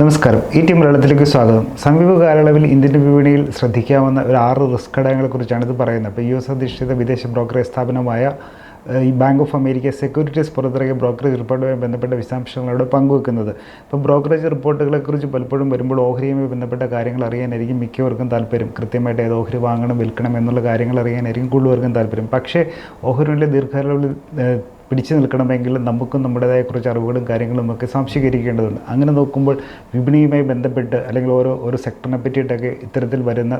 നമസ്കാരം. ഈ ടീം മലയാളത്തിലേക്ക് സ്വാഗതം. സമീപ കാലയളവിൽ ഇന്ത്യൻ വിപണിയിൽ ശ്രദ്ധിക്കാവുന്ന ഒരു ആറ് റിസ്ക് ഘടകങ്ങളെക്കുറിച്ചാണ് ഇത് പറയുന്നത്. അപ്പോൾ യു എസ് അധിഷ്ഠിത വിദേശ ബ്രോക്കറേജ് സ്ഥാപനമായ ഈ ബാങ്ക് ഓഫ് അമേരിക്ക സെക്യൂരിറ്റീസ് പുറത്തിറക്കിയ ബ്രോക്കറേജ് റിപ്പോർട്ടുമായി ബന്ധപ്പെട്ട വിശദാംശങ്ങളോട് പങ്കുവെക്കുന്നത്. ഇപ്പോൾ ബ്രോക്കറേജ് റിപ്പോർട്ടുകളെക്കുറിച്ച് പലപ്പോഴും വരുമ്പോൾ ഓഹരിയുമായി ബന്ധപ്പെട്ട കാര്യങ്ങൾ അറിയാനായിരിക്കും മിക്കവർക്കും താല്പര്യം. കൃത്യമായിട്ട് ഏത് ഓഹരി വാങ്ങണം വിൽക്കണം എന്നുള്ള കാര്യങ്ങൾ അറിയാനായിരിക്കും കൂടുതൽവർക്കും താല്പര്യം. പക്ഷേ ഓഹരിയുടെ ദീർഘകാലങ്ങളിൽ പിടിച്ചു നിൽക്കണമെങ്കിൽ നമുക്കും നമ്മുടേതായ കുറച്ച് അറിവുകളും കാര്യങ്ങളും ഒക്കെ സംശീകരിക്കേണ്ടതുണ്ട് അങ്ങനെ നോക്കുമ്പോൾ വിപണിയുമായി ബന്ധപ്പെട്ട് അല്ലെങ്കിൽ ഓരോ ഓരോ സെക്ടറിനെ പറ്റിയിട്ടൊക്കെ ഇത്തരത്തിൽ വരുന്ന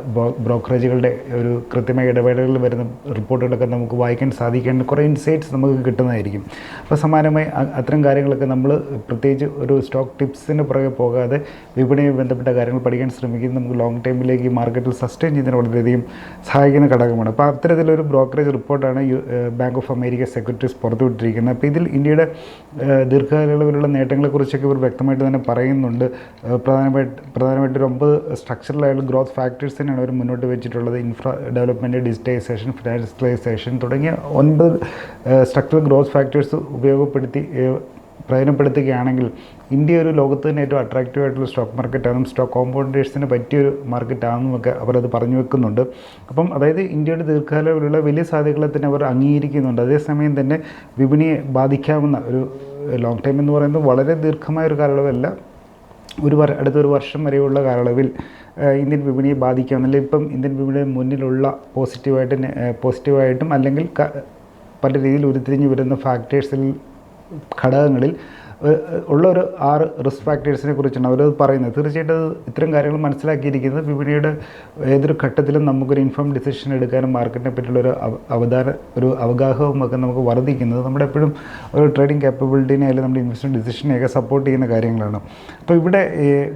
ബ്രോക്കറേജുകളുടെ ഒരു കൃത്യമായ ഇടപെടലുകളിൽ വരുന്ന റിപ്പോർട്ടുകളൊക്കെ നമുക്ക് വായിക്കാൻ സാധിക്കേണ്ട കുറേ ഇൻസൈറ്റ്സ് നമുക്ക് കിട്ടുന്നതായിരിക്കും. അപ്പോൾ സമാനമായി അത്തരം കാര്യങ്ങളൊക്കെ നമ്മൾ പ്രത്യേകിച്ച് ഒരു സ്റ്റോക്ക് ടിപ്സിന് പുറകെ പോകാതെ വിപണിയുമായി ബന്ധപ്പെട്ട കാര്യങ്ങൾ പഠിക്കാൻ ശ്രമിക്കുന്നത് നമുക്ക് ലോങ് ടൈമിലേക്ക് മാർക്കറ്റിൽ സസ്റ്റെയിൻ ചെയ്യുന്നതിന് വളരെയധികം സഹായിക്കുന്ന ഘടകമാണ്. അപ്പോൾ അത്തരത്തിലൊരു ബ്രോക്കറേജ് റിപ്പോർട്ടാണ് ബാങ്ക് ഓഫ് അമേരിക്ക സെക്രട്ടറീസ് പുറത്തുവിട്ടിരിക്കുന്നത് അപ്പോൾ ഇതിൽ ഇന്ത്യയുടെ ദീർഘകാലയളവിലുള്ള നേട്ടങ്ങളെക്കുറിച്ചൊക്കെ ഇവർ വ്യക്തമായിട്ട് തന്നെ പറയുന്നുണ്ട്. പ്രധാനമായിട്ട് പ്രധാനമായിട്ട് ഒരു ഒമ്പത് സ്ട്രക്ചറലായുള്ള ഗ്രോത്ത് ഫാക്ടേഴ്സ് തന്നെയാണ് അവർ മുന്നോട്ട് വെച്ചിട്ടുള്ളത്. ഇൻഫ്രാ ഡെവലപ്മെന്റ് ഡിജിറ്റൈസേഷൻ ഫിനാൻഷ്യലൈസേഷൻ തുടങ്ങിയ ഒൻപത് സ്ട്രക്ചറൽ ഗ്രോത്ത് ഫാക്ടേഴ്സ് ഉപയോഗപ്പെടുത്തി പ്രയോജനപ്പെടുത്തുകയാണെങ്കിൽ ഇന്ത്യ ഒരു ലോകത്ത് തന്നെ ഏറ്റവും അട്രാക്റ്റീവ് ആയിട്ടുള്ള സ്റ്റോക്ക് മാർക്കറ്റാണെന്നും സ്റ്റോക്ക് കോമ്പൗണ്ടേഴ്സിന് പറ്റിയൊരു മാർക്കറ്റാണെന്നും ഒക്കെ അവരത് പറഞ്ഞു വെക്കുന്നുണ്ട്. അപ്പം അതായത് ഇന്ത്യയുടെ ദീർഘകാലത്തിലുള്ള വലിയ സാധ്യതകളെ തന്നെ അവർ അംഗീകരിക്കുന്നുണ്ട്. അതേസമയം തന്നെ വിപണിയെ ബാധിക്കാവുന്ന ഒരു ലോങ് ടൈം എന്ന് പറയുന്നത് വളരെ ദീർഘമായ ഒരു കാലയളവല്ല. ഒരു അടുത്തൊരു വർഷം വരെയുള്ള കാലയളവിൽ ഇന്ത്യൻ വിപണിയെ ബാധിക്കാമെന്നല്ല ഇപ്പം ഇന്ത്യൻ വിപണിയുടെ മുന്നിലുള്ള പോസിറ്റീവായിട്ട് പോസിറ്റീവായിട്ടും അല്ലെങ്കിൽ പല രീതിയിൽ ഉരുത്തിരിഞ്ഞ് വരുന്ന ഫാക്ടേഴ്സിൽ ഘടകങ്ങളിൽ ഉള്ള ഒരു ആറ് റിസ്ക് ഫാക്ടേഴ്സിനെ കുറിച്ചാണ് അവരത് പറയുന്നത്. തീർച്ചയായിട്ടും ഇത്തരം കാര്യങ്ങൾ മനസ്സിലാക്കിയിരിക്കുന്നത് വിപണിയുടെ ഏതൊരു ഘട്ടത്തിലും നമുക്കൊരു ഇൻഫോം ഡിസിഷൻ എടുക്കാനും മാർക്കറ്റിനെ പറ്റിയുള്ള ഒരു അവ- അവതാര ഒരു അവഗാഹവുമൊക്കെ നമുക്ക് വർദ്ധിക്കുന്നത് നമ്മുടെ എപ്പോഴും ഒരു ട്രേഡിംഗ് കാപ്പബിലിറ്റിനെ അല്ലെങ്കിൽ നമ്മുടെ ഇൻവെസ്റ്റ്മെന്റ് ഡിസിഷനെയൊക്കെ സപ്പോർട്ട് ചെയ്യുന്ന കാര്യങ്ങളാണ്. അപ്പോൾ ഇവിടെ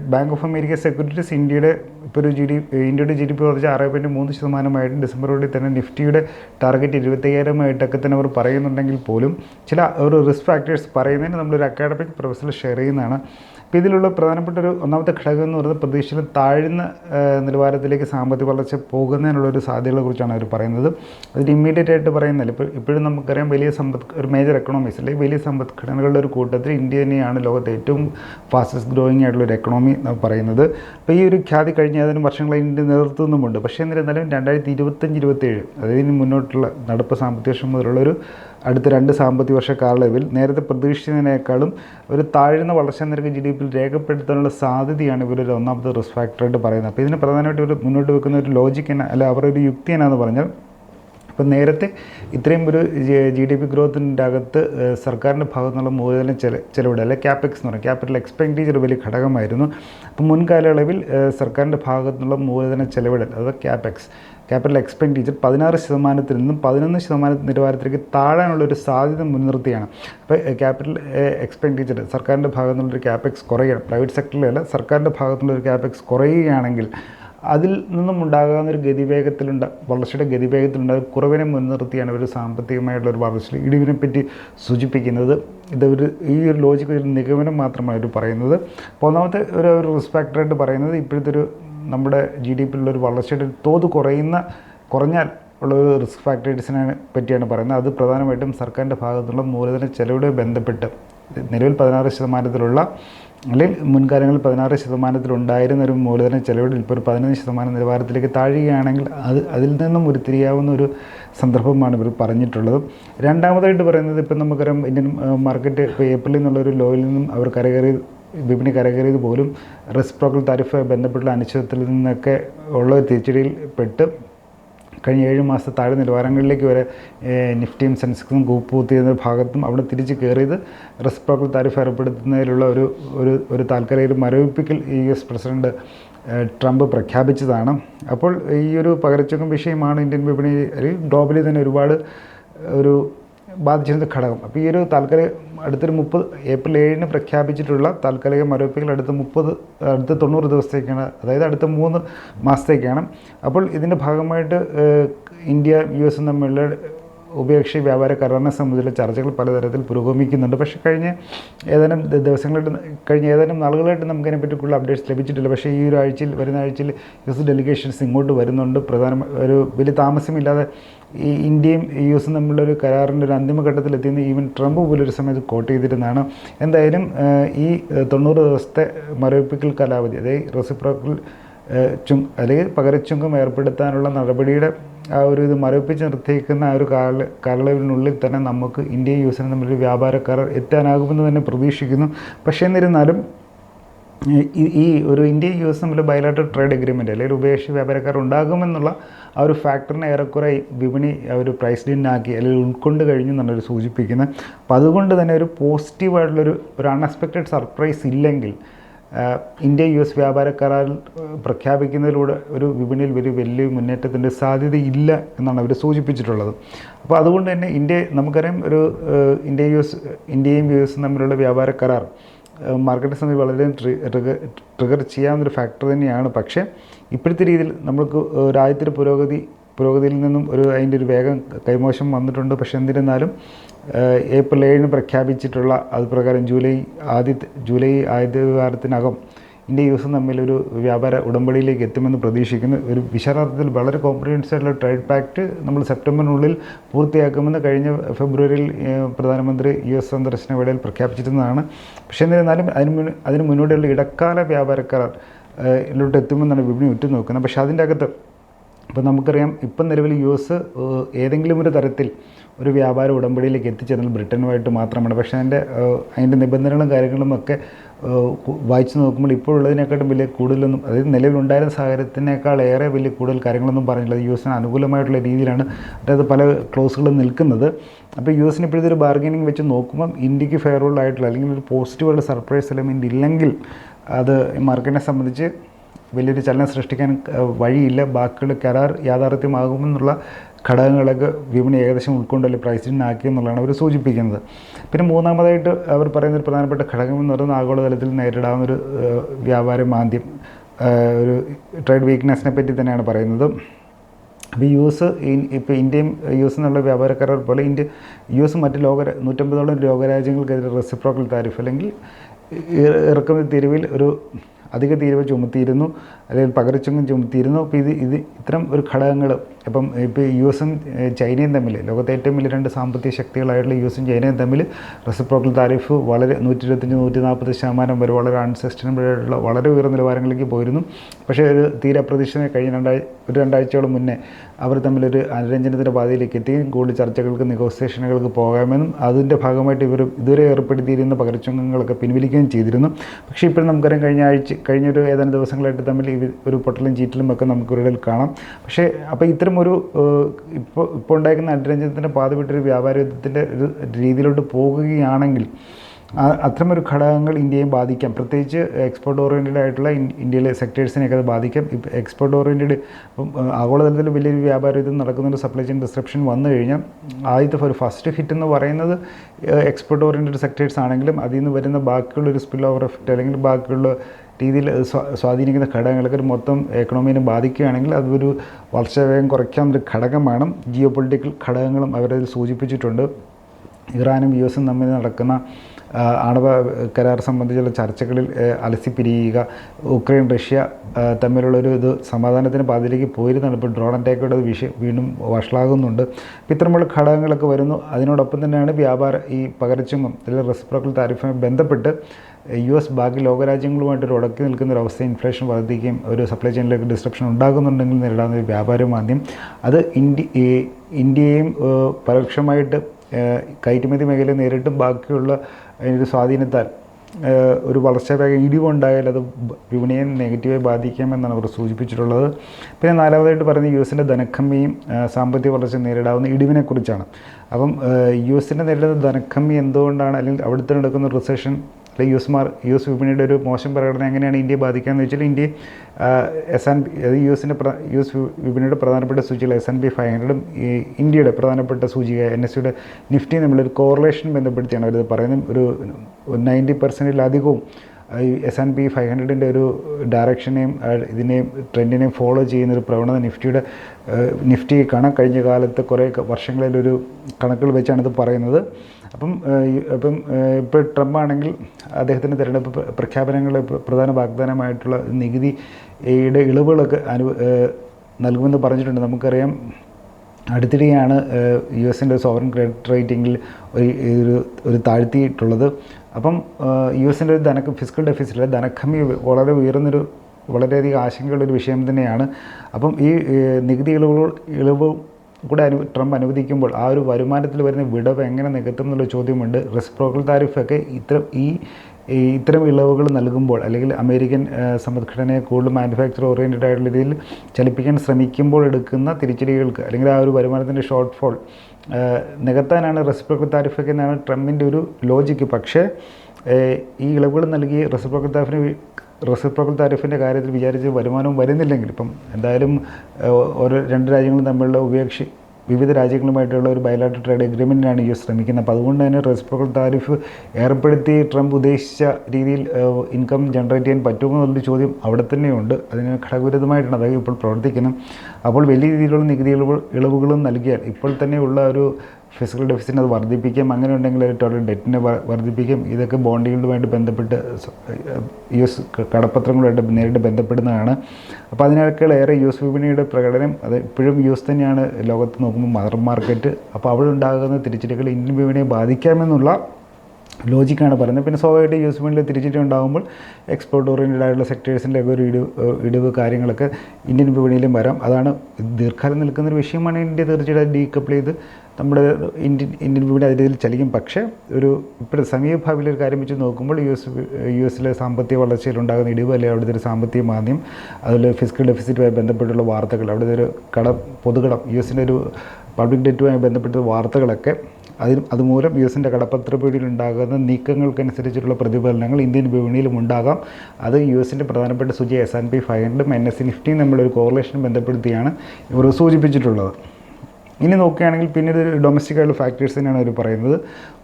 ബാങ്ക് ഓഫ് അമേരിക്ക സെക്യൂരിറ്റീസ് ഇന്ത്യയുടെ ഇപ്പോൾ ഒരു ജി ഡി ഇന്ത്യയുടെ ജി ഡി പി വർദ്ധിച്ച് ആറ് പോയിന്റ് മൂന്ന് ശതമാനമായിട്ട് ഡിസംബറോടെ തന്നെ നിഫ്റ്റിയുടെ ടാർഗറ്റ് ഇരുപത്തയ്യായിരമായിട്ടൊക്കെ തന്നെ അവർ പറയുന്നുണ്ടെങ്കിൽ പോലും ചില ഒരു റിസ്ക് ഫാക്ടേഴ്സ് പറയുന്നതിന് നമ്മളൊരു അക്കാഡമിക് പ്രൊഫസർ ഷെയർ ചെയ്യുന്നതാണ്. അപ്പോൾ ഇതിലുള്ള പ്രധാനപ്പെട്ട ഒരു ഒന്നാമത്തെ ഘടകം എന്ന് പറയുന്നത് പ്രതീക്ഷയിലും താഴ്ന്ന നിലവാരത്തിലേക്ക് സാമ്പത്തിക വളർച്ച പോകുന്നതിനുള്ള ഒരു സാധ്യതകളെ കുറിച്ചാണ് അവർ പറയുന്നത്. അതിന് ഇമ്മീഡിയറ്റ് ആയിട്ട് പറയുന്നില്ല ഇപ്പോൾ ഇപ്പോഴും നമുക്കറിയാം വലിയ സമ്പദ് ഒരു മേജർ എക്കണോമീസ് അല്ലെങ്കിൽ വലിയ സമ്പദ്ഘടനകളുടെ ഒരു കൂട്ടത്തിൽ ഇന്ത്യ തന്നെയാണ് ലോകത്തെ ഏറ്റവും ഫാസ്റ്റസ്റ്റ് ഗ്രോയിങ് ആയിട്ടുള്ള ഒരു എക്കണോമി എന്ന് പറയുന്നത്. അപ്പോൾ ഈ ഒരു ഖ്യാതി കഴിഞ്ഞ ഏതാനും വർഷങ്ങളായി ഇന്ത്യ നിലനിർത്തുന്നുമുണ്ട്. പക്ഷേ എന്നിരുന്നാലും രണ്ടായിരത്തി ഇരുപത്തഞ്ച് ഇരുപത്തേഴ് അതായത് ഇനി മുന്നോട്ടുള്ള നടപ്പ് സാമ്പത്തിക വർഷം മുതലുള്ള ഒരു അടുത്ത രണ്ട് സാമ്പത്തിക വർഷ കാലയളവിൽ നേരത്തെ പ്രതീക്ഷിച്ചതിനേക്കാളും ഒരു താഴ്ന്ന വളർച്ചാ നിരക്ക് ജി ഡി പിയിൽ രേഖപ്പെടുത്താനുള്ള സാധ്യതയാണ് ഇവരൊരു ഒന്നാമത്തെ റിസ്ക് ഫാക്ടറായിട്ട് പറയുന്നത്. അപ്പോൾ ഇതിന് പ്രധാനമായിട്ട് ഒരു മുന്നോട്ട് വെക്കുന്ന ഒരു ലോജിക്ക് എന്നാ അല്ല അവരുടെ ഒരു യുക്തി എന്നാന്ന് പറഞ്ഞാൽ അപ്പം നേരത്തെ ഇത്രയും ഒരു ജി ഡി പി ഗ്രോത്തിന്റെ അകത്ത് സർക്കാരിന്റെ ഭാഗത്തു നിന്നുള്ള മൂലധന ചെല ചെലവിടൽ അല്ലെ ക്യാപെക്സ് എന്ന് പറയും. ക്യാപിറ്റൽ എക്സ്പെൻഡിച്ചർ വലിയ ഘടകമായിരുന്നു. അപ്പം മുൻകാലയളവിൽ സർക്കാരിന്റെ ഭാഗത്തു നിന്നുള്ള മൂലധന ചെലവിടൽ അതായത് ക്യാപെക്സ് ക്യാപിറ്റൽ എക്സ്പെൻഡിച്ചർ പതിനാറ് ശതമാനത്തിൽ നിന്നും പതിനൊന്ന് ശതമാന നിലവാരത്തിലേക്ക് താഴാനുള്ള ഒരു സാധ്യത മുൻനിർത്തിയാണ്. അപ്പോൾ ക്യാപിറ്റൽ എക്സ്പെൻഡിച്ചർ സർക്കാരിന്റെ ഭാഗത്തുനിന്നുള്ളൊരു ക്യാപെക്സ് കുറയുകയാണ്. പ്രൈവറ്റ് സെക്ടറിലല്ല സർക്കാരിന്റെ ഭാഗത്തുനിന്നുള്ളൊരു ക്യാപെക്സ് കുറയുകയാണെങ്കിൽ അതിൽ നിന്നും ഉണ്ടാകാവുന്ന ഒരു ഗതിവേഗത്തിലുണ്ട വളർച്ചയുടെ ഗതിവേഗത്തിലുണ്ടായ കുറവിനെ മുൻനിർത്തിയാണ് ഒരു സാമ്പത്തികമായിട്ടുള്ള ഒരു വളർച്ച ഇടിവിനെ പറ്റി സൂചിപ്പിക്കുന്നത് ഇതൊരു ഈ ഒരു ലോജിക്ക് ഒരു നിഗമനം മാത്രമാണ് അവർ പറയുന്നത്. ഒന്നാമത്തെ ഒരു ഒരു റിസ്ക് പറയുന്നത് ഇപ്പോഴത്തെ ഒരു നമ്മുടെ ജി ഡി പിയിലുള്ള ഒരു വളർച്ചയുടെ തോത് കുറയുന്ന കുറഞ്ഞാൽ ഉള്ള ഒരു റിസ്ക് ഫാക്ടേഴ്സിനെ പറ്റിയാണ് പറയുന്നത്. അത് പ്രധാനമായിട്ടും സർക്കാരിന്റെ ഭാഗത്തുള്ള മൂലധന ചെലവിടെ ബന്ധപ്പെട്ട് നിലവിൽ പതിനാറ് ശതമാനത്തിലുള്ള അല്ലെങ്കിൽ മുൻകാലങ്ങളിൽ പതിനാറ് ശതമാനത്തിലുണ്ടായിരുന്ന ഒരു മൂലധന ചെലവിൽ ഇപ്പോൾ ഒരു പതിനൊന്ന് ശതമാനം നിലവാരത്തിലേക്ക് താഴുകയാണെങ്കിൽ അത് അതിൽ നിന്നും ഉരുത്തിരിയാവുന്ന ഒരു സന്ദർഭമാണ് ഇവർ പറഞ്ഞിട്ടുള്ളത്. രണ്ടാമതായിട്ട് പറയുന്നത് ഇപ്പം നമുക്കറിയാം ഇന്ത്യൻ മാർക്കറ്റ് ഇപ്പോൾ ഏപ്രിലിൽ നിന്നുള്ളൊരു ലോയിൽ നിന്നും അവർ കരകയറി വിപണി കരകയറിയത് പോലും റിസ്പ്രോക്കൽ താരിഫ് ബന്ധപ്പെട്ടുള്ള അനിശ്ചിതത്തിൽ നിന്നൊക്കെ ഉള്ള തിരിച്ചടിയിൽ പെട്ട് കഴിഞ്ഞ ഏഴ് മാസത്തെ താഴെ നിലവാരങ്ങളിലേക്ക് വരെ നിഫ്റ്റിയും സെൻസെക്സും കൂപ്പുകുത്തിയ ഭാഗത്തും അവിടെ തിരിച്ച് കയറിയത് റെസിപ്രോക്കൽ താരിഫ് ഏർപ്പെടുത്തുന്നതിലുള്ള ഒരു ഒരു ഒരു താൽക്കാലിക ഒരു മരവിപ്പിക്കൽ യു എസ് പ്രസിഡന്റ് ട്രംപ് പ്രഖ്യാപിച്ചതാണ്. അപ്പോൾ ഈ ഒരു പകരച്ചക്കം വിഷയമാണ് ഇന്ത്യൻ വിപണി അല്ലെങ്കിൽ ഗ്ലോബലി തന്നെ ഒരുപാട് ഒരു ബാധിച്ചിരുന്ന ഘടകം. അപ്പോൾ ഈ ഒരു താൽക്കാലിക അടുത്തൊരു മുപ്പത് ഏപ്രിൽ ഏഴിന് പ്രഖ്യാപിച്ചിട്ടുള്ള താൽക്കാലിക മരവിപ്പിക്കൽ അടുത്ത മുപ്പത് അടുത്ത തൊണ്ണൂറ് ദിവസത്തേക്കാണ് അതായത് അടുത്ത മൂന്ന് മാസത്തേക്കാണ്. അപ്പോൾ ഇതിന്റെ ഭാഗമായിട്ട് ഇന്ത്യ യു എസും തമ്മിലുള്ള ഉഭയകക്ഷി വ്യാപാര കരാറിനെ സംബന്ധിച്ചുള്ള ചർച്ചകൾ പലതരത്തിൽ പുരോഗമിക്കുന്നുണ്ട്. പക്ഷേ കഴിഞ്ഞ ഏതാനും ദിവസങ്ങളായിട്ട് കഴിഞ്ഞ ഏതാനും നാളുകളായിട്ട് നമുക്ക് അതിനെപ്പറ്റിയുള്ള അപ്ഡേറ്റ്സ് ലഭിച്ചിട്ടില്ല. പക്ഷേ ഈ ഒരു ആഴ്ചയിൽ വരുന്ന ആഴ്ചയിൽ യു എസ് ഡെലിഗേഷൻസ് ഇങ്ങോട്ട് വരുന്നുണ്ട്. പ്രധാന ഒരു വലിയ താമസമില്ലാതെ ഈ ഇന്ത്യയും യു എസും തമ്മിലുള്ള ഒരു കരാറിന്റെ ഒരു അന്തിമഘട്ടത്തിൽ എത്തിയെന്ന് ഈവൻ ട്രംപ് പോലും ഒരു സമയത്ത് കോട്ട് ചെയ്തിരുന്നതാണ്. എന്തായാലും ഈ തൊണ്ണൂറ് ദിവസത്തെ മരവിപ്പിക്കൽ കാലാവധി അതായത് റെസിപ്രോക്കൽ ചുങ് അല്ലെങ്കിൽ പകരച്ചുങ്കം ഏർപ്പെടുത്താനുള്ള നടപടിയുടെ ആ ഒരു ഇത് മരവിപ്പിച്ച് നിർത്തിയിരിക്കുന്ന ആ ഒരു കാല കാലയളവിനുള്ളിൽ തന്നെ നമുക്ക് ഇന്ത്യ യു എസിനും തമ്മിൽ വ്യാപാര കരാർ എത്താനാകുമെന്ന് തന്നെ പ്രതീക്ഷിക്കുന്നു. പക്ഷേ എന്നിരുന്നാലും ഈ- ഒരു ഇന്ത്യ യു എസ് തമ്മിൽ ബയലാട്ടർ ട്രേഡ് എഗ്രിമെന്റ് അല്ലെങ്കിൽ ഉഭയകക്ഷി വ്യാപാരക്കാർ ഉണ്ടാകുമെന്നുള്ള ആ ഒരു ഫാക്ടറിനെ ഏറെക്കുറെ വിപണി ഒരു പ്രൈസ് ഡിന്നാക്കി അല്ലെങ്കിൽ ഉൾക്കൊണ്ട് കഴിഞ്ഞു അവർ സൂചിപ്പിക്കുന്നത് അപ്പോൾ അതുകൊണ്ട് തന്നെ ഒരു പോസിറ്റീവായിട്ടുള്ളൊരു ഒരു അൺഎക്സ്പെക്റ്റഡ് സർപ്രൈസ് ഇല്ലെങ്കിൽ ഇന്ത്യ യു എസ് വ്യാപാര കരാറിൽ പ്രഖ്യാപിക്കുന്നതിലൂടെ ഒരു വിപണിയിൽ ഒരു വലിയ മുന്നേറ്റത്തിന്റെ സാധ്യതയില്ല എന്നാണ് അവർ സൂചിപ്പിച്ചിട്ടുള്ളത്. അപ്പോൾ അതുകൊണ്ട് തന്നെ ഇന്ത്യ നമുക്കറിയാം ഒരു ഇന്ത്യ യു എസ് ഇന്ത്യയും യു എസും തമ്മിലുള്ള വ്യാപാര കരാർ മാർക്കറ്റ് സമയം വളരെ ട്രിഗർ ട്രിഗർ ചെയ്യാവുന്നൊരു ഫാക്ടർ തന്നെയാണ്. പക്ഷേ ഇപ്പോഴത്തെ രീതിയിൽ നമുക്ക് രാജ്യത്തിന്റെ പുരോഗതി പുരോഗതിയിൽ നിന്നും ഒരു അതിന്റെ ഒരു വേഗം കൈമോശം വന്നിട്ടുണ്ട്. പക്ഷേ എന്നിരുന്നാലും ഏപ്രിൽ ഏഴിന് പ്രഖ്യാപിച്ചിട്ടുള്ള അത് പ്രകാരം ജൂലൈ ആദ്യ ജൂലൈ ആദ്യ വാരത്തിനകം ഇന്ത്യ യു എസും തമ്മിലൊരു വ്യാപാര ഉടമ്പടിയിലേക്ക് എത്തുമെന്ന് പ്രതീക്ഷിക്കുന്നു. ഒരു വിശാലാർത്ഥത്തിൽ വളരെ കോംപ്രിഹെൻസീവ് ആയിട്ടുള്ള ട്രേഡ് പാക്റ്റ് നമ്മൾ സെപ്റ്റംബറിനുള്ളിൽ പൂർത്തിയാക്കുമെന്ന് കഴിഞ്ഞ ഫെബ്രുവരിയിൽ പ്രധാനമന്ത്രി യു എസ് സന്ദർശന വേളയിൽ പ്രഖ്യാപിച്ചിരുന്നതാണ്. പക്ഷേ എന്നിരുന്നാലും അതിന് അതിന് മുന്നോടിയുള്ള ഇടക്കാല വ്യാപാര കരാർ എത്തുമെന്നാണ് വിപണി ഉറ്റുനോക്കുന്നത്. പക്ഷേ അതിന്റെ അകത്ത് ഇപ്പം നമുക്കറിയാം ഇപ്പം നിലവിൽ യു എസ് ഏതെങ്കിലും ഒരു തരത്തിൽ ഒരു വ്യാപാര ഉടമ്പടിയിലേക്ക് എത്തിച്ചേർന്നാൽ ബ്രിട്ടനുമായിട്ട് മാത്രമാണ്. പക്ഷേ അതിന്റെ അതിന്റെ നിബന്ധനകളും കാര്യങ്ങളും ഒക്കെ വായിച്ചു നോക്കുമ്പോൾ ഇപ്പോഴുള്ളതിനെക്കാട്ടും വലിയ കൂടുതലൊന്നും അതായത് നിലവിലുണ്ടായിരുന്ന സാഹചര്യത്തിനേക്കാൾ ഏറെ വലിയ കൂടുതൽ കാര്യങ്ങളൊന്നും പറഞ്ഞില്ല യു എസിന് അനുകൂലമായിട്ടുള്ള രീതിയിലാണ് അതായത് പല ക്ലോസുകളും നിൽക്കുന്നത്. അപ്പോൾ യു എസിന് ഇപ്പോഴത്തെ ഒരു ബാർഗനിങ് വെച്ച് നോക്കുമ്പം ഇന്ത്യയ്ക്ക് ഫെയർഫുൾ ആയിട്ടുള്ള അല്ലെങ്കിൽ ഒരു പോസിറ്റീവായിട്ടുള്ള സർപ്രൈസ് എലമെന്റ് ഇല്ലെങ്കിൽ അത് മാർക്കറ്റിനെ സംബന്ധിച്ച് വലിയൊരു ചലനം സൃഷ്ടിക്കാൻ വഴിയില്ല. ബാക്കിയുള്ള കരാർ യാഥാർത്ഥ്യമാകുമെന്നുള്ള ഘടകങ്ങളൊക്കെ വിപണി ഏകദേശം ഉൾക്കൊണ്ടല്ലേ പ്രൈസിനാക്കി എന്നുള്ളതാണ് അവർ സൂചിപ്പിക്കുന്നത്. പിന്നെ മൂന്നാമതായിട്ട് അവർ പറയുന്ന ഒരു പ്രധാനപ്പെട്ട ഘടകം എന്ന് പറയുന്നത് ആഗോളതലത്തിൽ നേരിടാവുന്ന ഒരു വ്യാപാര മാന്ദ്യം ഒരു ട്രേഡ് വീക്ക്നെസ്സിനെ പറ്റി തന്നെയാണ് പറയുന്നത്. അപ്പോൾ യു എസ് ഇപ്പോൾ ഇന്ത്യയും യു എസ് എന്നുള്ള വ്യാപാര കരാർ പോലെ ഇന്ത്യ യു എസ് മറ്റ് ലോക നൂറ്റമ്പതോളം ലോകരാജ്യങ്ങൾക്കെതിരെ റെസിപ്രോക്കൽ താരിഫ് അല്ലെങ്കിൽ ഇറക്കുന്ന തെരുവിൽ ഒരു അധിക തീരുവ ചുമത്തിയിരുന്നു അല്ലെങ്കിൽ പകരച്ചുങ്കം ചുമത്തിയിരുന്നു. അപ്പോൾ ഇത് ഇത് ഇത്തരം ഒരു ഘടകങ്ങൾ ഇപ്പം ഇപ്പോൾ യു എസും ചൈനയും തമ്മിൽ ലോകത്തെ ഏറ്റവും വലിയ രണ്ട് സാമ്പത്തിക ശക്തികളായിട്ടുള്ള യു എസും ചൈനയും തമ്മിൽ റെസിപ്രോക്കൽ താരിഫ് വളരെ നൂറ്റി ഇരുപത്തഞ്ച് നൂറ്റി നാൽപ്പത് ശതമാനം വരെ വളരെ അൺസസ്റ്റനബിൾ ആയിട്ടുള്ള വളരെ ഉയർന്ന നിലവാരങ്ങളിലേക്ക് പോയിരുന്നു. പക്ഷേ ഒരു തീരെ അപ്രതീക്ഷിതമായി കഴിഞ്ഞ രണ്ടാഴ്ച ഒരു രണ്ടാഴ്ചയോളം മുന്നേ അവർ തമ്മിലൊരു അനുരഞ്ജനത്തിന്റെ പാതയിലേക്ക് എത്തുകയും കൂടുതൽ ചർച്ചകൾക്ക് നെഗോസിയേഷനുകൾക്ക് പോകാമെന്നും അതിന്റെ ഭാഗമായിട്ട് ഇവർ ഇതുവരെ ഏർപ്പെടുത്തിയിരുന്ന പകർച്ചങ്ങളൊക്കെ പിൻവലിക്കുകയും ചെയ്തിരുന്നു. പക്ഷേ ഇപ്പോഴും നമുക്കറിയാം കഴിഞ്ഞ ആഴ്ച കഴിഞ്ഞൊരു ഏതാനും ദിവസങ്ങളായിട്ട് തമ്മിൽ ഒരു പൊട്ടലും ചീറ്റലും ഒക്കെ നമുക്ക് ഇവരുടെ കാണാം. പക്ഷേ അപ്പോൾ ഇത്തരം ഒരു ഇപ്പോൾ ഇപ്പോൾ ഉണ്ടായിരിക്കുന്ന അനുരഞ്ജനത്തിന്റെ പാത വിട്ടൊരു വ്യാപാര യുദ്ധത്തിന്റെ ഒരു രീതിയിലോട്ട് പോകുകയാണെങ്കിൽ അത്തരമൊരു ഘടകങ്ങൾ ഇന്ത്യയെ ബാധിക്കാം. പ്രത്യേകിച്ച് എക്സ്പോർട്ട് ഓറിയന്റഡ് ആയിട്ടുള്ള ഇന്ത്യയിലെ സെക്ടേഴ്സിനെയൊക്കെ അത് ബാധിക്കാം. ഇപ്പം എക്സ്പോർട്ട് ഓറിയന്റഡ് ഇപ്പം ആഗോളതലത്തിൽ വലിയൊരു വ്യാപാര ഇത് നടക്കുന്ന ഒരു സപ്ലൈ ചെയിൻ ഡിസ്ട്രപ്ഷൻ വന്നു കഴിഞ്ഞാൽ ആദ്യത്തെ ഒരു ഫസ്റ്റ് ഹിറ്റ് എന്ന് പറയുന്നത് എക്സ്പോർട്ട് ഓറിയന്റഡ് സെക്ടേഴ്സ് ആണെങ്കിലും അതിൽ നിന്ന് വരുന്ന ബാക്കിയുള്ള ഒരു സ്പിൽ ഓവർ എഫക്റ്റ് അല്ലെങ്കിൽ ബാക്കിയുള്ള രീതിയിൽ സ്വാ- സ്വാധീനിക്കുന്ന ഘടകങ്ങളൊക്കെ ഒരു മൊത്തം എക്കണോമിനെ ബാധിക്കുകയാണെങ്കിൽ അതൊരു വളർച്ചാവേഗം വേഗം ഒരു ഘടകമാണ്. ജിയോ പൊളിറ്റിക്കൽ ഘടകങ്ങളും അവരതിൽ സൂചിപ്പിച്ചിട്ടുണ്ട്. ഇറാനും യു എസും തമ്മിൽ നടക്കുന്ന ആണവ കരാർ സംബന്ധിച്ചുള്ള ചർച്ചകളിൽ അലസിപ്പിരിയുക ഉക്രൈൻ റഷ്യ തമ്മിലുള്ളൊരു ഇത് സമാധാനത്തിന് പാതിയിലേക്ക് പോയിരുന്നാണ് ഇപ്പോൾ ഡ്രോൺ അറ്റാക്കുകളുടെ വിഷയം വീണ്ടും വഷളാകുന്നുണ്ട്. അപ്പോൾ ഇത്തരമുള്ള ഘടകങ്ങളൊക്കെ വരുന്നു. അതിനോടൊപ്പം തന്നെയാണ് വ്യാപാര ഈ പകരച്ചുമം അല്ലെങ്കിൽ റെസിപ്രോക്കൽ താരിഫുമായി ബന്ധപ്പെട്ട് യു എസ് ബാക്കി ലോകരാജ്യങ്ങളുമായിട്ട് ഉടക്കി നിൽക്കുന്ന ഒരു അവസ്ഥ ഇൻഫ്ലേഷൻ വർദ്ധിക്കുകയും ഒരു സപ്ലൈ ചെയിനിലേക്ക് ഡിസ്ട്രപ്ഷൻ ഉണ്ടാകുന്നുണ്ടെങ്കിൽ നേരിടാവുന്ന ഒരു വ്യാപാര മാന്ദ്യം. അത് ഇന്ത്യ ഇന്ത്യയെയും പരോക്ഷമായിട്ട് കയറ്റുമതി മേഖലയെ നേരിട്ടും ബാക്കിയുള്ള അതിന്റെ സ്വാധീനത്താൽ ഒരു വളർച്ചാ വേഗം ഇടിവുണ്ടായാൽ അത് വിപണിയെ നെഗറ്റീവായി ബാധിക്കാമെന്നാണ് അവർ സൂചിപ്പിച്ചിട്ടുള്ളത്. പിന്നെ നാലാമതായിട്ട് പറയുന്നത് യു എസിന്റെ ധനക്കമ്മിയും സാമ്പത്തിക വളർച്ച നേരിടാവുന്ന ഇടിവിനെക്കുറിച്ചാണ്. അപ്പം യു എസിന്റെ നേരിടുന്ന ധനക്കമ്മി എന്തുകൊണ്ടാണ് അല്ലെങ്കിൽ അവിടുത്തെ നടക്കുന്ന റിസഷൻ അല്ലെങ്കിൽ യു എസ് മാർ യു എസ് വിപണിയുടെ ഒരു മോശം പ്രകടനം എങ്ങനെയാണ് ഇന്ത്യയെ ബാധിക്കുകയെന്ന് വെച്ചാൽ ഇന്ത്യ എസ് ആൻ അത് യു എസിന്റെ യു എസ് വിപണിയുടെ പ്രധാനപ്പെട്ട സൂചികൾ എസ് ആൻ ബി ഫൈവ് ഹൺഡ്രഡും ഇന്ത്യയുടെ പ്രധാനപ്പെട്ട സൂചിക എൻ എസ് സിയുടെ നിഫ്റ്റി നമ്മളൊരു കോറിലേഷൻ ബന്ധപ്പെടുത്തിയാണ് അവരിത് പറയുന്നത്. ഒരു നയന്റി പെർസെന്റിലധികവും എസ് ആൻഡ് പി ഫൈവ് ഹൺഡ്രഡിന്റെ ഒരു ഡയറക്ഷനെയും ഇതിനെയും ട്രെൻഡിനെയും ഫോളോ ചെയ്യുന്ന ഒരു പ്രവണത നിഫ്റ്റിയുടെ നിഫ്റ്റി കാണാം കഴിഞ്ഞ കാലത്ത് കുറേ വർഷങ്ങളിലൊരു കണക്കുകൾ വെച്ചാണ് ഇത് പറയുന്നത്. അപ്പം അപ്പം ഇപ്പോൾ ട്രംപ് ആണെങ്കിൽ അദ്ദേഹത്തിന്റെ തിരഞ്ഞെടുപ്പ് പ്രഖ്യാപനങ്ങൾ പ്രധാന വാഗ്ദാനമായിട്ടുള്ള നികുതിയുടെ ഇളവുകളൊക്കെ അനു നൽകുമെന്ന് പറഞ്ഞിട്ടുണ്ട്. നമുക്കറിയാം അടുത്തിടെയാണ് യു എസിന്റെ സോവറൻ ക്രെഡിറ്റ് റേറ്റിംഗിൽ ഒരു ഒരു താഴ്ത്തിയിട്ടുള്ളത്. അപ്പം യു എസിന്റെ ഒരു ധനക്ക് ഫിസിക്കൽ ഡെഫിസിറ്റ് ധനക്കമ്മി വളരെ ഉയർന്നൊരു വളരെയധികം ആശങ്കയുള്ളൊരു വിഷയം തന്നെയാണ്. അപ്പം ഈ നികുതി ഇളവുകൾ ഇളവ് കൂടെ അനു ട്രംപ് അനുവദിക്കുമ്പോൾ ആ ഒരു വരുമാനത്തിൽ വരുന്ന വിടവ് എങ്ങനെ നികത്തും എന്നുള്ള ചോദ്യമുണ്ട്. റെസിപ്രോക്കൽ താരിഫൊക്കെ ഇത്തരം ഈ ഇത്തരം ഇളവുകൾ നൽകുമ്പോൾ അല്ലെങ്കിൽ അമേരിക്കൻ സമ്പദ്ഘടനയെ കൂടുതൽ മാനുഫാക്ചർ ഓറിയന്റഡ് ആയിട്ടുള്ള രീതിയിൽ ചലിപ്പിക്കാൻ ശ്രമിക്കുമ്പോൾ എടുക്കുന്ന തിരിച്ചടികൾക്ക് അല്ലെങ്കിൽ ആ ഒരു വരുമാനത്തിന്റെ ഷോർട്ട് ഫോൾ നികത്താനാണ് റെസിപ്രോക്കൽ താരിഫൊക്കെ എന്നാണ് ട്രംപിന്റെ ഒരു ലോജിക്ക് പക്ഷേ ഈ ഇളവുകൾ നൽകി റെസിപ്രോക്കൽ താരിഫിന് റെസിപ്രോക്കൽ താരിഫിന്റെ കാര്യത്തിൽ വിചാരിച്ച് വരുമാനവും വരുന്നില്ലെങ്കിൽ ഇപ്പം എന്തായാലും ഓരോ രണ്ട് രാജ്യങ്ങളും തമ്മിലുള്ള ഉപേക്ഷി വിവിധ രാജ്യങ്ങളുമായിട്ടുള്ള ഒരു ബയലാറ്റർ ട്രേഡ് എഗ്രിമെന്റിനാണ് യു എസ് ശ്രമിക്കുന്നത്. അപ്പോൾ അതുകൊണ്ട് തന്നെ റെസിപ്രോക്കൽ താരിഫ് ഏർപ്പെടുത്തി ട്രംപ് ഉദ്ദേശിച്ച രീതിയിൽ ഇൻകം ജനറേറ്റ് ചെയ്യാൻ പറ്റുമോ എന്നുള്ളൊരു ചോദ്യം അവിടെ തന്നെയുണ്ട്. അതിന് ഘടകവിരുദ്ധമായിട്ടാണ് അതായത് ഇപ്പോൾ പ്രവർത്തിക്കുന്നത്. അപ്പോൾ വലിയ രീതിയിലുള്ള നികുതി ഇളവ് ഇളവുകളും നൽകിയാൽ ഇപ്പോൾ തന്നെയുള്ള ഒരു ഫിസിക്കൽ ഡെഫിസിറ്റ് അത് വർദ്ധിപ്പിക്കാം. അങ്ങനെ ഉണ്ടെങ്കിൽ ടോട്ടൽ ഡെറ്റിനെ വർദ്ധിപ്പിക്കും. ഇതൊക്കെ ബോണ്ടുകളുമായിട്ട് ബന്ധപ്പെട്ട് യു എസ് കടപ്പത്രങ്ങളുമായിട്ട് നേരിട്ട് ബന്ധപ്പെടുന്നതാണ്. അപ്പോൾ അതിനേക്കാൾ ഏറെ യു എസ് വിപണിയുടെ പ്രകടനം അത് ഇപ്പോഴും യു എസ് തന്നെയാണ് ലോകത്ത് നോക്കുമ്പോൾ മദർ മാർക്കറ്റ് അപ്പോൾ അവിടെ ഉണ്ടാകുന്ന തിരിച്ചടികൾ ഇന്ത്യൻ വിപണിയെ ബാധിക്കാമെന്നുള്ള ലോജിക്കാണ് പറയുന്നത്. പിന്നെ സ്വാഭാവികമായിട്ട് യു എസ് ഫണ്ടിൽ തിരിച്ചിട്ടുണ്ടാകുമ്പോൾ എക്സ്പോർട്ട് ഓറിയന്റഡ് ആയിട്ടുള്ള സെക്ടേഴ്സിന്റെ ഒക്കെ ഒരു ഇടിവ് ഇടിവ് കാര്യങ്ങളൊക്കെ ഇന്ത്യൻ വിപണിയിലും വരാം. അതാണ് ദീർഘകാലം നിൽക്കുന്ന ഒരു വിഷയമാണ് ഇന്ത്യ തീർച്ചയായിട്ടും ഡീകപ്പിൾ ചെയ്ത് നമ്മുടെ ഇന്ത്യൻ ഇന്ത്യൻ വിപണി അതിന്റെ ഇതിൽ ചലിക്കും. പക്ഷേ ഒരു ഇപ്പോൾ സമീപഭാവിയിൽ ഒരു കാര്യം വെച്ച് നോക്കുമ്പോൾ യു എസ് യു എസിലെ സാമ്പത്തിക വളർച്ചയിൽ ഉണ്ടാകുന്ന ഇടിവ് അല്ലെങ്കിൽ അവിടുത്തെ ഒരു സാമ്പത്തിക മാന്ദ്യം അതിൽ ഫിസിക്കൽ ഡെഫിസിറ്റുമായി ബന്ധപ്പെട്ടുള്ള വാർത്തകൾ അവിടുത്തെ ഒരു കട പൊതുകടം യു എസിന്റെ ഒരു പബ്ലിക് ഡെറ്റുമായി ബന്ധപ്പെട്ട വാർത്തകളൊക്കെ അതിന് അതുമൂലം യു എസിന്റെ കടപ്പത്രപ്പീടിയിൽ ഉണ്ടാകുന്ന നീക്കങ്ങൾക്കനുസരിച്ചുള്ള പ്രതിഫലനങ്ങൾ ഇന്ത്യൻ വിപണിയിലും ഉണ്ടാകാം. അത് യു എസിന്റെ പ്രധാനപ്പെട്ട സൂചി എസ് ആൻഡ് പി ഫൈവ് ഹൺഡ്രഡും എൻ എസ് നിഫ്റ്റിയും നമ്മളൊരു കോറിലേഷൻ ബന്ധപ്പെടുത്തിയാണ് ഇവർ സൂചിപ്പിച്ചിട്ടുള്ളത്. ഇനി നോക്കുകയാണെങ്കിൽ പിന്നീട് ഡൊമസ്റ്റിക് ആയിട്ടുള്ള ഫാക്ടേഴ്സ് തന്നെയാണ് അവർ പറയുന്നത്.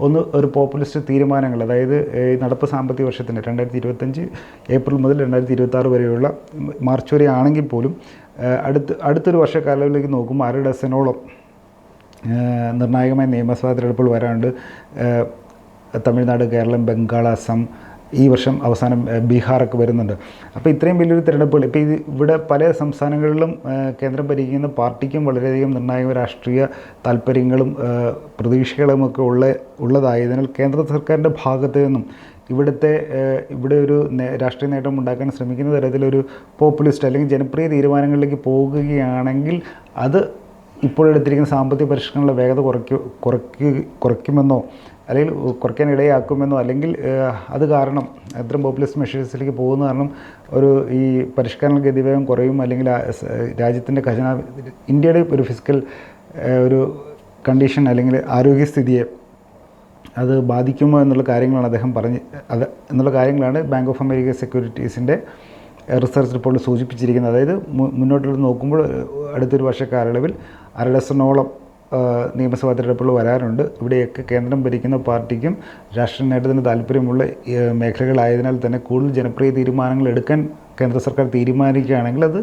ഒന്ന് ഒരു പോപ്പുലിസ്റ്റ് തീരുമാനങ്ങൾ അതായത് നടപ്പ് സാമ്പത്തിക വർഷത്തിന്റെ രണ്ടായിരത്തി ഇരുപത്തഞ്ച് ഏപ്രിൽ മുതൽ രണ്ടായിരത്തി ഇരുപത്താറ് വരെയുള്ള മാർച്ച് വരെ ആണെങ്കിൽ പോലും അടുത്ത് അടുത്തൊരു വർഷക്കാലത്തിലേക്ക് നോക്കുമ്പോൾ അര ഡസനോളം നിർണായകമായ നിയമസഭാ തിരഞ്ഞെടുപ്പുകൾ വരാണ്ട് തമിഴ്നാട് കേരളം ബംഗാൾ അസം ഈ വർഷം അവസാനം ബീഹാറൊക്കെ വരുന്നുണ്ട്. അപ്പോൾ ഇത്രയും വലിയൊരു തിരഞ്ഞെടുപ്പുകൾ ഇപ്പോൾ ഇത് ഇവിടെ പല സംസ്ഥാനങ്ങളിലും കേന്ദ്രം ഭരിക്കുന്ന പാർട്ടിക്കും വളരെയധികം നിർണായക രാഷ്ട്രീയ താല്പര്യങ്ങളും പ്രതീക്ഷകളും ഒക്കെ ഉള്ള ഉള്ളതായതിനാൽ കേന്ദ്ര സർക്കാരിന്റെ ഭാഗത്തു നിന്നും ഇവിടുത്തെ ഇവിടെ ഒരു രാഷ്ട്രീയ നേട്ടം ഉണ്ടാക്കാൻ ശ്രമിക്കുന്ന തരത്തിലൊരു പോപ്പുലിസ്റ്റ് അല്ലെങ്കിൽ ജനപ്രിയ തീരുമാനങ്ങളിലേക്ക് പോകുകയാണെങ്കിൽ അത് ഇപ്പോൾ എടുത്തിരിക്കുന്ന സാമ്പത്തിക പരിഷ്കരണങ്ങളുടെ വേഗത കുറയ്ക്കു കുറയ്ക്കു കുറയ്ക്കുമെന്നോ അല്ലെങ്കിൽ കുറയ്ക്കാൻ ഇടയാക്കുമെന്നോ അല്ലെങ്കിൽ അത് കാരണം അത്തരം പോപ്പുലസ് മെഷേഴ്സിലേക്ക് പോകുന്ന കാരണം ഒരു ഈ പരിഷ്കരണ ഗതിവേഗം കുറയും അല്ലെങ്കിൽ രാജ്യത്തിന്റെ ഖജന ഇന്ത്യയുടെ ഒരു ഫിസിക്കൽ ഒരു കണ്ടീഷൻ അല്ലെങ്കിൽ ആരോഗ്യസ്ഥിതിയെ അത് ബാധിക്കുമോ എന്നുള്ള കാര്യങ്ങളാണ് അദ്ദേഹം പറഞ്ഞ് അത് എന്നുള്ള കാര്യങ്ങളാണ് ബാങ്ക് ഓഫ് അമേരിക്ക സെക്യൂരിറ്റീസിന്റെ റിസർച്ച് റിപ്പോർട്ടിൽ സൂചിപ്പിച്ചിരിക്കുന്നത്. അതായത് മുന്നോട്ടുള്ള നോക്കുമ്പോൾ അടുത്തൊരു വർഷ കാലയളവിൽ അര ഡസനോളം നിയമസഭാ തിരഞ്ഞെടുപ്പുകൾ വരാറുണ്ട്. ഇവിടെയൊക്കെ കേന്ദ്രം ഭരിക്കുന്ന പാർട്ടിക്കും രാഷ്ട്രീയ നേട്ടത്തിന് താല്പര്യമുള്ള മേഖലകളായതിനാൽ തന്നെ കൂടുതൽ ജനപ്രിയ തീരുമാനങ്ങൾ എടുക്കാൻ കേന്ദ്ര സർക്കാർ തീരുമാനിക്കുകയാണെങ്കിൽ അത്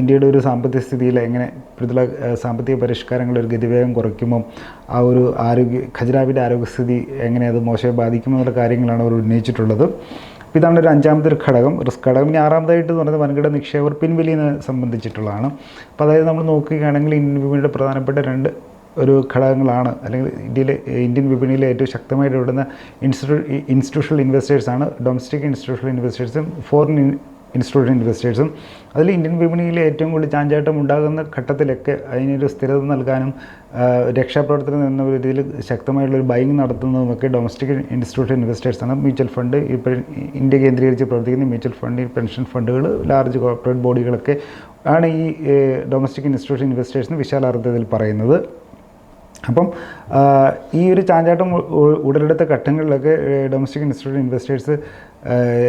ഇന്ത്യയുടെ ഒരു സാമ്പത്തിക സ്ഥിതിയിൽ എങ്ങനെ ഇപ്പോഴത്തെ സാമ്പത്തിക പരിഷ്കാരങ്ങളുടെ ഒരു ഗതിവേഗം കുറയ്ക്കുമോ ആ ഒരു ആരോഗ്യ ഖജുരാവിന്റെ ആരോഗ്യസ്ഥിതി എങ്ങനെ അത് മോശമായി ബാധിക്കുമോ എന്നുള്ള കാര്യങ്ങളാണ് അവർ ഉന്നയിച്ചിട്ടുള്ളത്. അപ്പോൾ ഇതാണ് ഒരു അഞ്ചാമത്തെ ഒരു ഘടകം റിസ്ക് ഘടകം. ഇനി ആറാമതായിട്ട് എന്ന് പറയുന്നത് വൻകിട നിക്ഷേപർ പിൻവലിയെ സംബന്ധിച്ചിട്ടുള്ളതാണ്. അപ്പോൾ അതായത് നമ്മൾ നോക്കുകയാണെങ്കിൽ ഇന്ത്യൻ വിപണിയുടെ പ്രധാനപ്പെട്ട രണ്ട് ഒരു ഘടകങ്ങളാണ്. അല്ലെങ്കിൽ ഇന്ത്യയിലെ ഇന്ത്യൻ വിപണിയിലെ ഏറ്റവും ശക്തമായിട്ട് ഇവിടുന്ന ഇൻസ്റ്റിറ്റ്യൂ ഇൻസ്റ്റിറ്റ്യൂഷണൽ ഇൻവെസ്റ്റേഴ്സാണ്. ഡൊമസ്റ്റിക് ഇൻസ്റ്റിറ്റ്യൂഷണൽ ഇൻവെസ്റ്റേഴ്സും ഫോറിൻ ഇൻസ്റ്റിറ്റ്യൂഷൻ ഇൻവെസ്റ്റേഴ്സും അതിൽ ഇന്ത്യൻ വിപണിയിൽ ഏറ്റവും കൂടുതൽ ചാഞ്ചാട്ടം ഉണ്ടാകുന്ന ഘട്ടത്തിലൊക്കെ അതിനൊരു സ്ഥിരത നൽകാനും രക്ഷാപ്രവർത്തനം എന്ന ഒരു രീതിയിൽ ശക്തമായിട്ടുള്ളൊരു ബൈങ് നടത്തുന്നതുമൊക്കെ ഡൊമസ്റ്റിക് ഇൻസ്റ്റിറ്റ്യൂഷൻ ഇൻവെസ്റ്റേഴ്സാണ് മ്യൂച്വൽ ഫണ്ട് ഇപ്പോൾ ഇന്ത്യ കേന്ദ്രീകരിച്ച് പ്രവർത്തിക്കുന്ന മ്യൂച്വൽ ഫണ്ട് പെൻഷൻ ഫണ്ടുകൾ ലാർജ് കോർപ്പറേറ്റ് ബോഡികളൊക്കെ ആണ് ഈ ഡൊമസ്റ്റിക് ഇൻസ്റ്റിറ്റ്യൂഷൻ ഇൻവെസ്റ്റേഴ്സിന് വിശാലാർത്ഥത്തിൽ പറയുന്നത്. അപ്പം ഈ ഒരു ചാഞ്ചാട്ടം ഉടലെടുത്ത ഘട്ടങ്ങളിലൊക്കെ ഡൊമസ്റ്റിക് ഇൻസ്റ്റിറ്റ്യൂഷൻ ഇൻവെസ്റ്റേഴ്സ്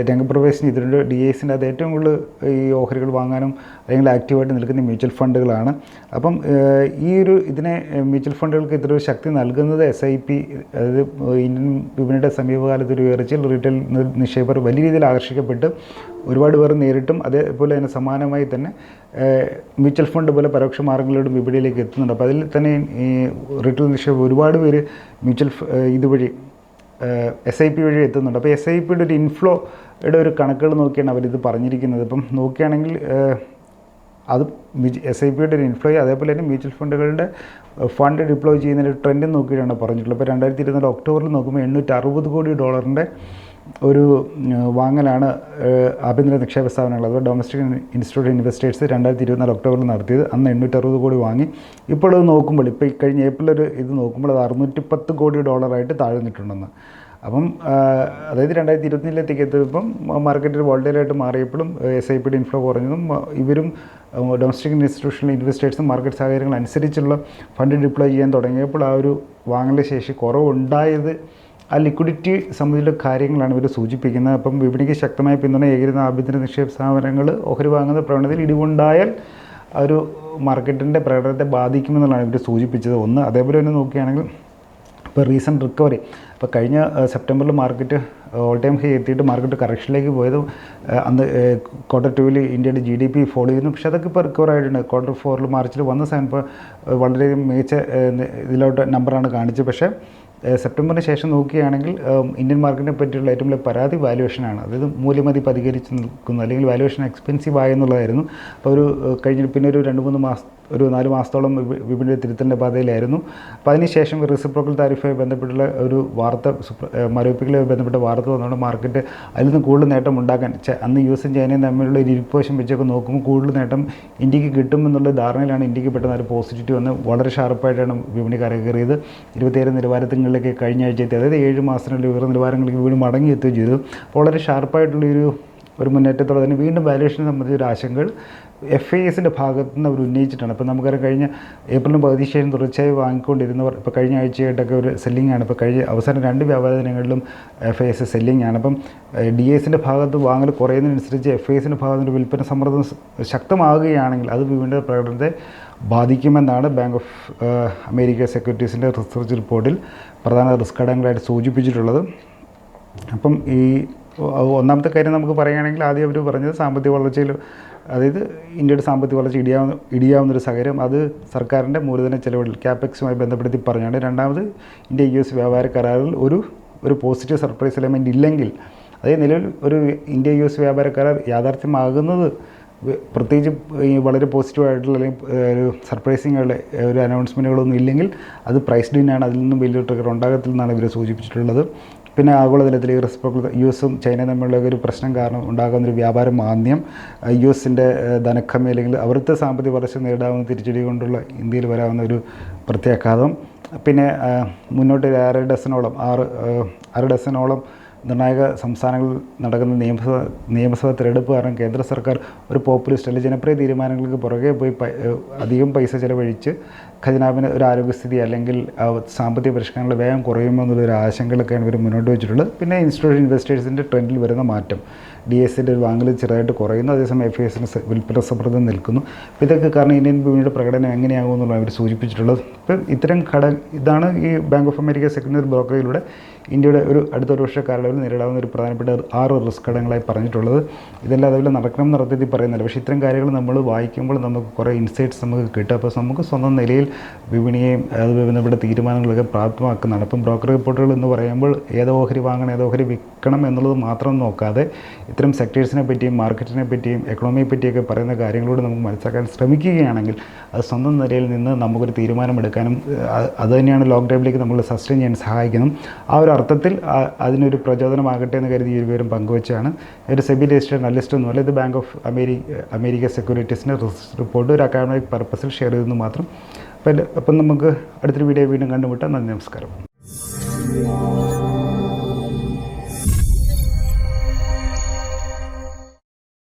രംഗപ്രവേശനം ചെയ്തിട്ടുണ്ട് ഡി എസിന്റെ അത് ഏറ്റവും കൂടുതൽ ഈ ഓഹരികൾ വാങ്ങാനും അല്ലെങ്കിൽ ആക്റ്റീവായിട്ട് നിൽക്കുന്ന മ്യൂച്വൽ ഫണ്ടുകളാണ്. അപ്പം ഈ ഒരു ഇതിനെ മ്യൂച്വൽ ഫണ്ടുകൾക്ക് ഇത്ര ശക്തി നൽകുന്നത് എസ് ഐ പി അതായത് ഇന്ത്യൻ വിപണിയുടെ സമീപകാലത്ത് ഒരു ഉയർച്ചയിൽ റീറ്റെയിൽ നിക്ഷേപർ വലിയ രീതിയിൽ ആകർഷിക്കപ്പെട്ട് ഒരുപാട് പേർ നേരിട്ടും അതേപോലെ തന്നെ സമാനമായി തന്നെ മ്യൂച്വൽ ഫണ്ട് പോലെ പരോക്ഷ മാർഗങ്ങളിലൂടെ വിപണിയിലേക്ക് എത്തുന്നുണ്ട്. അപ്പോൾ അതിൽ തന്നെ ഈ റീറ്റെയിൽ നിക്ഷേപം ഒരുപാട് പേര് മ്യൂച്വൽ ഇതുവഴി എസ് ഐ പി വഴി എത്തുന്നുണ്ട്. അപ്പോൾ എസ് ഐ പിയുടെ ഒരു ഇൻഫ്ലോയുടെ ഒരു കണക്കുകൾ നോക്കിയാണ് അവരിത് പറഞ്ഞിരിക്കുന്നത്. ഇപ്പം നോക്കുകയാണെങ്കിൽ അത് എസ് ഐ പിയുടെ ഒരു ഇൻഫ്ലോ അതേപോലെ തന്നെ മ്യൂച്വൽ ഫണ്ടുകളുടെ ഫണ്ട് ഡിപ്ലോയ് ചെയ്യുന്നതിന്റെ ട്രെൻഡ് നോക്കിയിട്ടാണ് പറഞ്ഞിട്ടുള്ളത്. അപ്പോൾ രണ്ടായിരത്തി ഇരുപത്തിനാല് ഒക്ടോബറിൽ നോക്കുമ്പോൾ എണ്ണൂറ്റി അറുപത് കോടി ഡോളറിന്റെ ഒരു വാങ്ങലാണ് ആഭ്യന്തര നിക്ഷേപ സ്ഥാപനങ്ങൾ. അഥവാ ഡൊമസ്റ്റിക് ഇൻസ്റ്റിറ്റ്യൂട്ട് ഇൻവെസ്റ്റേഴ്സ് രണ്ടായിരത്തി ഇരുപത്തിനാല് ഒക്ടോബറിൽ നടത്തിയത്. അന്ന് എണ്ണൂറ്റി അറുപത് കോടി വാങ്ങി. ഇപ്പോൾ അത് നോക്കുമ്പോൾ ഇപ്പോൾ ഈ കഴിഞ്ഞ ഏപ്രിൽ ഒരു ഇത് നോക്കുമ്പോൾ അത് അറുന്നൂറ്റി പത്ത് കോടി ഡോളറായിട്ട് താഴ്ന്നിട്ടുണ്ടെന്ന് അപ്പം അതായത് രണ്ടായിരത്തി ഇരുപത്തിനിലേക്ക് എത്തിയപ്പം മാർക്കറ്റിൽ വോൾട്ടേലായിട്ട് മാറിയപ്പോഴും എസ് ഐ പിയുടെ ഇൻഫ്ലോ കുറഞ്ഞതും ഇവരും ഡൊമസ്റ്റിക് ഇൻസ്റ്റിറ്റ്യൂഷണൽ ഇൻവെസ്റ്റേഴ്സും മാർക്കറ്റ് സാഹചര്യങ്ങൾ അനുസരിച്ചുള്ള ഫണ്ട് ഡിപ്ലോയ് ചെയ്യാൻ തുടങ്ങിയപ്പോൾ ആ ഒരു വാങ്ങൽ ശേഷി കുറവുണ്ടായത് ആ ലിക്വിഡിറ്റി സംബന്ധിച്ച കാര്യങ്ങളാണ് ഇവർ സൂചിപ്പിക്കുന്നത്. അപ്പം വിപണിക്ക് ശക്തമായ പിന്തുണ ഏകീകൃത ആഭ്യന്തര നിക്ഷേപ സ്ഥാപനങ്ങൾ ഓഹരി വാങ്ങുന്ന പ്രവണതയിൽ ഇടിവുണ്ടായാൽ ഒരു മാർക്കറ്റിന്റെ പ്രകടനത്തെ ബാധിക്കുമെന്നുള്ളതാണ് ഇവർ സൂചിപ്പിച്ചത്. ഒന്ന് അതേപോലെ തന്നെ നോക്കുകയാണെങ്കിൽ ഇപ്പോൾ റീസെന്റ് റിക്കവറി ഇപ്പോൾ കഴിഞ്ഞ സെപ്റ്റംബറിൽ മാർക്കറ്റ് ഓൾ ടൈം ഹൈ എത്തിയിട്ട് മാർക്കറ്റ് കറക്ഷനിലേക്ക് പോയത് അന്ന് ക്വാർട്ടർ ടൂവിൽ ഇന്ത്യയുടെ ജി ഡി പി ഫോളോ ചെയ്യുന്നു പക്ഷേ അതൊക്കെ ഇപ്പോൾ റിക്കവർ ആയിട്ടുണ്ട്. ക്വാർട്ടർ ഫോറിൽ മാർച്ചിൽ വന്ന സമയം ഇപ്പോൾ വളരെയധികം മികച്ച ഇതിലോട്ട് നമ്പറാണ് കാണിച്ചത്. പക്ഷേ സെപ്റ്റംബറിന് ശേഷം നോക്കുകയാണെങ്കിൽ ഇന്ത്യൻ മാർക്കറ്റിനെ പറ്റിയുള്ള ഏറ്റവും വലിയ പരാതി വാല്യുവേഷനാണ് അതായത് മൂല്യമതി പതികരിച്ച് നിൽക്കുന്നു അല്ലെങ്കിൽ വാല്യുവേഷൻ എക്സ്പെൻസീവ് ആയെന്നുള്ളതായിരുന്നു. അപ്പോൾ ഒരു കഴിഞ്ഞ പിന്നെ ഒരു രണ്ട് മൂന്ന് മാസം ഒരു നാല് മാസത്തോളം വിപണി തിരുത്തലിന്റെ പാതയിലായിരുന്നു. അപ്പോൾ അതിനുശേഷം റിസിപ്രോക്കൽ താരിഫുമായി ബന്ധപ്പെട്ടുള്ള ഒരു വാർത്ത മരവിപ്പിക്കലുമായി ബന്ധപ്പെട്ട വാർത്ത വന്നുകൊണ്ട് മാർക്കറ്റ് അതിൽ നിന്ന് കൂടുതൽ നേട്ടം ഉണ്ടാക്കാൻ അന്ന് യു എസും ചൈനയും തമ്മിലുള്ള ഒരു ഇരിപ്പോശം വെച്ചൊക്കെ നോക്കുമ്പോൾ കൂടുതൽ നേട്ടം ഇന്ത്യയ്ക്ക് കിട്ടുമെന്നുള്ള ധാരണയിലാണ് ഇന്ത്യയ്ക്ക് പെട്ടെന്ന് ഒരു പോസിറ്റിവിറ്റി വന്ന് വളരെ ഷാർപ്പായിട്ടാണ് വിപണി കരകയറിയത്. ഇരുപത്തിയേഴ് നിലവാരത്തിലേക്ക് കഴിഞ്ഞ ആഴ്ച എത്തി അതായത് ഏഴ് മാസത്തിനുള്ളിൽ ഉയർന്ന നിലവാരങ്ങളിലേക്ക് വീണ്ടും മടങ്ങിയെത്തുകയും ചെയ്തു. അപ്പോൾ വളരെ ഷാർപ്പായിട്ടുള്ളൊരു ഒരു ഒരു മുന്നേറ്റത്തോടെ തന്നെ വീണ്ടും വാല്യുവേഷനെ സംബന്ധിച്ച ഒരു ആശങ്കകൾ. എഫ് ഐ എസിന്റെ ഭാഗത്തു നിന്ന് അവർ ഉന്നയിച്ചിട്ടാണ്. അപ്പോൾ നമുക്കറിയാം കഴിഞ്ഞ ഏപ്രിലും പകുതി തുടർച്ചയായി വാങ്ങിക്കൊണ്ടിരുന്നവർ ഇപ്പോൾ കഴിഞ്ഞ ആഴ്ചയായിട്ടൊക്കെ ഒരു സെല്ലിംഗ് ആണ്. ഇപ്പോൾ കഴിഞ്ഞ അവസാനം രണ്ട് വ്യാപാര ദിനങ്ങളിലും എഫ് ഐ എസ് സെല്ലിംഗ് ആണ്. അപ്പം ഡി എസിന്റെ ഭാഗത്ത് വാങ്ങൽ കുറയുന്നതിനനുസരിച്ച് എഫ് ഐ എസിന്റെ ഭാഗത്ത് ഒരു വിൽപ്പന സമ്മർദ്ദം ശക്തമാകുകയാണെങ്കിൽ അത് വിപണിയുടെ പ്രകടനത്തെ ബാധിക്കുമെന്നാണ് ബാങ്ക് ഓഫ് അമേരിക്ക സെക്യൂരിറ്റീസിന്റെ റിസർച്ച് റിപ്പോർട്ടിൽ പ്രധാന റിസ്ക് ഘടകങ്ങളായിട്ട് സൂചിപ്പിച്ചിട്ടുള്ളത്. അപ്പം ഈ ഒന്നാമത്തെ കാര്യം നമുക്ക് പറയുകയാണെങ്കിൽ ആദ്യം അവർ പറഞ്ഞത് സാമ്പത്തിക വളർച്ചയിൽ അതായത് ഇന്ത്യയുടെ സാമ്പത്തിക വളർച്ച ഇടിയാവുന്ന ഇടിയാവുന്നൊരു സാഹചര്യം. അത് സർക്കാരിന്റെ മൂലധന ചെലവുകൾ ക്യാപെക്സുമായി ബന്ധപ്പെടുത്തി പറഞ്ഞാണ്. രണ്ടാമത് ഇന്ത്യ യു എസ് വ്യാപാര കരാറിൽ ഒരു ഒരു പോസിറ്റീവ് സർപ്രൈസ് എലമെന്റ് ഇല്ലെങ്കിൽ അതേ നിലവിൽ ഒരു ഇന്ത്യ യു എസ് വ്യാപാര കരാർ യാഥാർത്ഥ്യമാകുന്നത് പ്രത്യേകിച്ച് വളരെ പോസിറ്റീവായിട്ടുള്ള അല്ലെങ്കിൽ ഒരു ആയിട്ടുള്ള ഒരു അനൗൺസ്മെന്റുകളൊന്നും ഇല്ലെങ്കിൽ അത് പ്രൈസ് ഡിനാണ് അതിൽ നിന്നും വലിയ ട്രിഗർ ഉണ്ടാകത്തില്ലെന്നാണ് ഇവർ സൂചിപ്പിച്ചിട്ടുള്ളത്. പിന്നെ ആഗോളതലത്തിൽ ഈ റെസിപ്രോക്കൽ യു എസും ചൈനയും തമ്മിലുള്ള ഒരു പ്രശ്നം കാരണം ഉണ്ടാകുന്ന ഒരു വ്യാപാര മാന്ദ്യം യു എസിന്റെ ധനക്കമ്മി അല്ലെങ്കിൽ അവിടുത്തെ സാമ്പത്തിക വളർച്ച നേടാവുന്ന തിരിച്ചടി കൊണ്ടുള്ള ഇന്ത്യയിൽ വരാവുന്ന ഒരു പ്രത്യാഘാതം. പിന്നെ മുന്നോട്ട് ഒരു അര ഡസനോളം ആറ് അര ഡസനോളം നിർണായക സംസ്ഥാനങ്ങളിൽ നടക്കുന്ന നിയമസഭ നിയമസഭാ തിരഞ്ഞെടുപ്പ് കാരണം കേന്ദ്ര സർക്കാർ ഒരു പോപ്പുലിസ്റ്റ് അല്ലെങ്കിൽ ജനപ്രിയ തീരുമാനങ്ങൾക്ക് പുറകെ പോയി അധികം പൈസ ചിലവഴിച്ച് ഖജനാവിന് ഒരു ആരോഗ്യസ്ഥിതി അല്ലെങ്കിൽ സാമ്പത്തിക പരിഷ്കാരങ്ങൾ വേഗം കുറയുമോ എന്നുള്ളൊരു ആശങ്കകളൊക്കെയാണ് ഇവർ മുന്നോട്ട് വെച്ചിട്ടുള്ളത്. പിന്നെ ഇൻസ്റ്റിറ്റ്യൂഷൻ ഇൻവെസ്റ്റേഴ്സിന്റെ ട്രെൻഡിൽ വരുന്ന മാറ്റം. ഡി എസിന്റെ ഒരു വാങ്ങൽ ചെറുതായിട്ട് കുറയുന്നു. അതേസമയം എഫ് എസിന് വിൽപ്പന സമ്മർദ്ദം നിൽക്കുന്നു. ഇതൊക്കെ കാരണം ഇന്ത്യൻ ഭൂമിയുടെ പ്രകടനം എങ്ങനെയാകുമെന്നുള്ളതാണ് അവർ സൂചിപ്പിച്ചിട്ടുള്ളത്. ഇപ്പം ഇത്തരം ഘട ഇതാണ് ഈ ബാങ്ക് ഓഫ് അമേരിക്ക സെക്കൻഡറി ബ്രോക്കറിലൂടെ ഇന്ത്യയുടെ ഒരു അടുത്ത ഒരു വർഷ കാലയളവിൽ നേരിടാവുന്ന ഒരു പ്രധാനപ്പെട്ട ആറ് റിസ്ക് ഘടകങ്ങളായി പറഞ്ഞിട്ടുള്ളത്. ഇതെല്ലാം അതുപോലെ നടക്കണം അർത്ഥത്തിൽ പറയുന്നില്ല. പക്ഷേ ഇത്തരം കാര്യങ്ങൾ നമ്മൾ വായിക്കുമ്പോൾ നമുക്ക് കുറേ ഇൻസൈറ്റ്സ് നമുക്ക് കിട്ടും. അപ്പോൾ നമുക്ക് സ്വന്തം നിലയിൽ വിപണിയെയും അതുപോലെ നമ്മുടെ തീരുമാനങ്ങളൊക്കെ പ്രാപ്തമാക്കുന്നതാണ്. അപ്പം ബ്രോക്കർ റിപ്പോർട്ടുകൾ എന്ന് പറയുമ്പോൾ ഏതോ ഓഹരി വാങ്ങണം ഏതോ ഓഹരി വിൽക്കണം എന്നുള്ളത് മാത്രം നോക്കാതെ ഇത്തരം സെക്ടേഴ്സിനെ പറ്റിയും മാർക്കറ്റിനെ പറ്റിയും എക്കണോമിയെ പറ്റിയൊക്കെ പറയുന്ന കാര്യങ്ങളോട് നമുക്ക് മനസ്സിലാക്കാൻ ശ്രമിക്കുകയാണെങ്കിൽ അത് സ്വന്തം നിലയിൽ നിന്ന് നമുക്കൊരു തീരുമാനമെടുക്കാനും അത് തന്നെയാണ് ലോങ് ടൈമിലേക്ക് നമ്മൾ സസ്റ്റെയിൻ ചെയ്യാൻ സഹായിക്കുന്നത് ആ ഒരു അർത്ഥത്തിൽ അതിനൊരു പ്രചോദനമാകട്ടെ എന്ന് കരുതി ഇരുവരും പങ്കുവച്ചാണ്. ഒരു സെബി രജിസ്റ്റർ അനലിസ്റ്റ് ഒന്നുമല്ല ഇത് ബാങ്ക് ഓഫ് അമേരിക്ക അമേരിക്ക സെക്യൂരിറ്റീസിന്റെ റിപ്പോർട്ട് ഒരു അക്കാഡമിക് പർപ്പസിൽ ഷെയർ ചെയ്തെന്ന് മാത്രം. അപ്പം അപ്പം നമുക്ക് അടുത്തൊരു വീഡിയോ വീണ്ടും കണ്ടുമുട്ടാം. നന്ദി നമസ്കാരം.